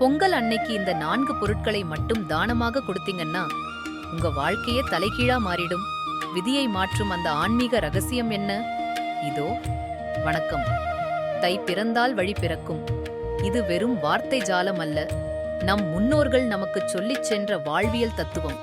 பொங்கல் அன்னைக்கு இந்த நான்கு பொருட்களை மட்டும் தானமாக கொடுத்தீங்கன்னா உங்க வாழ்க்கையே தலைகீழா மாறிடும். விதியை மாற்றும் அந்த ஆன்மீக ரகசியம் என்ன? இதோ வணக்கம். தை பிறந்தால் வழி பிறக்கும். இது வெறும் வார்த்தை ஜாலம் அல்ல. நம் முன்னோர்கள் நமக்குச் சொல்லிச் சென்ற வாழ்வியல் தத்துவம்.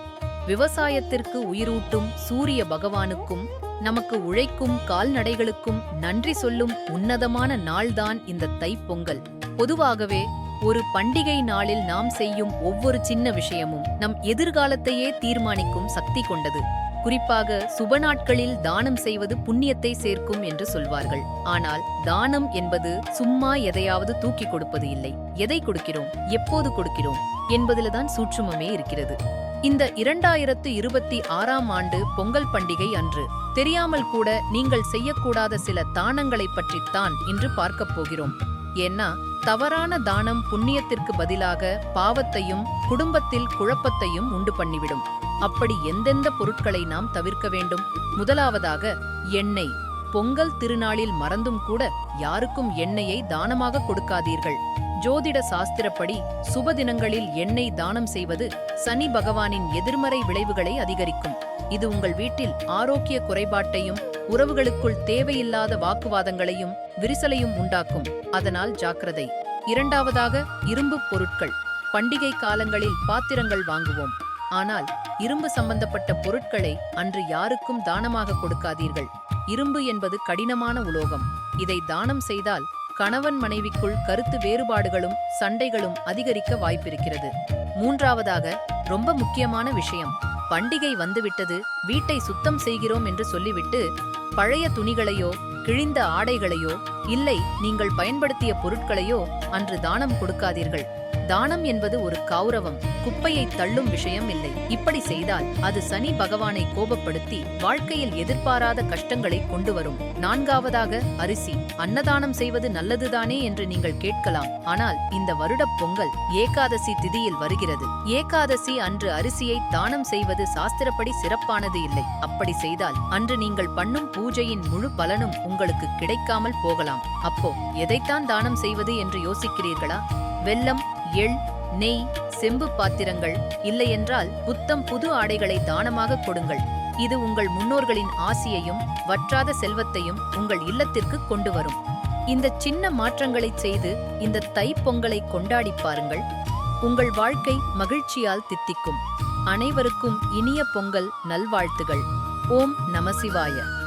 விவசாயத்திற்கு உயிரூட்டும் சூரிய பகவானுக்கும் நமக்கு உழைக்கும் கால்நடைகளுக்கும் நன்றி சொல்லும் உன்னதமான நாள்தான் இந்த தைப்பொங்கல் பொதுவாகவே ஒரு பண்டிகை நாளில் நாம் செய்யும் ஒவ்வொரு சின்ன விஷயமும் நம் எதிர்காலத்தையே தீர்மானிக்கும் சக்தி கொண்டது. குறிப்பாக சுப நாட்களில் தானம் செய்வது புண்ணியத்தை சேர்க்கும் என்று சொல்வார்கள். ஆனால் தானம் என்பது சும்மா எதையாவது தூக்கி கொடுப்பது இல்லை. எதை கொடுக்கிறோம்? எப்போது கொடுக்கிறோம்? என்பதில்தான் சூட்சுமமே இருக்கிறது. இந்த இரண்டாயிரத்து இருபத்தி ஆறாம் ஆண்டு பொங்கல் பண்டிகை அன்று தெரியாமல் கூட நீங்கள் செய்யக்கூடாத சில தானங்களைப் பற்றித்தான் இன்று பார்க்கப் போகிறோம். ஏன்னா தவறான தானம் புண்ணியத்திற்கு பதிலாக பாவத்தையும் குடும்பத்தில் குழப்பத்தையும் உண்டு பண்ணிவிடும். அப்படி எந்தெந்த பொருட்களை நாம் தவிர்க்க வேண்டும்? முதலாவதாக எண்ணெய். பொங்கல் திருநாளில் மறந்தும் கூட யாருக்கும் எண்ணெயை தானமாக கொடுக்காதீர்கள். ஜோதிட சாஸ்திரப்படி சுப தினங்களில் எண்ணெய் தானம் செய்வது சனி பகவானின் எதிர்மறை விளைவுகளை அதிகரிக்கும். இது உங்கள் வீட்டில் ஆரோக்கிய குறைபாட்டையும் உறவுகளுக்குள் தேவையில்லாத வாக்குவாதங்களையும் விரிசலையும் உண்டாக்கும். அதனால் ஜாக்கிரதை. இரண்டாவதாக இரும்பு பொருட்கள். பண்டிகை காலங்களில் பாத்திரங்கள் வாங்குவோம். ஆனால் இரும்பு சம்பந்தப்பட்ட பொருட்களை அன்று யாருக்கும் தானமாக கொடுக்காதீர்கள். இரும்பு என்பது கடினமான உலோகம். இதை தானம் செய்தால் கணவன் மனைவிக்குள் கருத்து வேறுபாடுகளும் சண்டைகளும் அதிகரிக்க வாய்ப்பிருக்கிறது. மூன்றாவதாக ரொம்ப முக்கியமான விஷயம். பண்டிகை வந்துவிட்டது வீட்டை சுத்தம் செய்கிறோம் என்று சொல்லிவிட்டு பழைய துணிகளையோ கிழிந்த ஆடைகளையோ இல்லை நீங்கள் பயன்படுத்திய பொருட்களையோ அன்று தானம் கொடுக்காதீர்கள். தானம் என்பது ஒரு கௌரவம் குப்பையை தள்ளும் விஷயம் இல்லை. இப்படி செய்தால் அது சனி பகவானை கோபப்படுத்தி வாழ்க்கையில் எதிர்பாராத கஷ்டங்களை கொண்டு வரும். நான்காவதாக அரிசி. அன்னதானம் செய்வது நல்லதுதானே என்று நீங்கள் கேட்கலாம். ஆனால் இந்த வருடப் பொங்கல் ஏகாதசி திதியில் வருகிறது. ஏகாதசி அன்று அரிசியை தானம் செய்வது சாஸ்திரப்படி சிறப்பானது இல்லை. அப்படி செய்தால் அன்று நீங்கள் பண்ணும் பூஜையின் முழு பலனும் உங்களுக்கு கிடைக்காமல் போகலாம். அப்போ எதைத்தான் தானம் செய்வது என்று யோசிக்கிறீர்களா? வெல்லம் எள் நெய் செம்பு பாத்திரங்கள் இல்லையென்றால் புத்தம் புது ஆடைகளை தானமாக கொடுங்கள். இது உங்கள் முன்னோர்களின் ஆசியையும் வற்றாத செல்வத்தையும் உங்கள் இல்லத்திற்கு கொண்டு வரும் இந்த சின்ன மாற்றங்களைச் செய்து இந்த தைப்பொங்கலை கொண்டாடி பாருங்கள். உங்கள் வாழ்க்கை மகிழ்ச்சியால் தித்திக்கும். அனைவருக்கும் இனிய பொங்கல் நல்வாழ்த்துகள். ஓம் நமசிவாய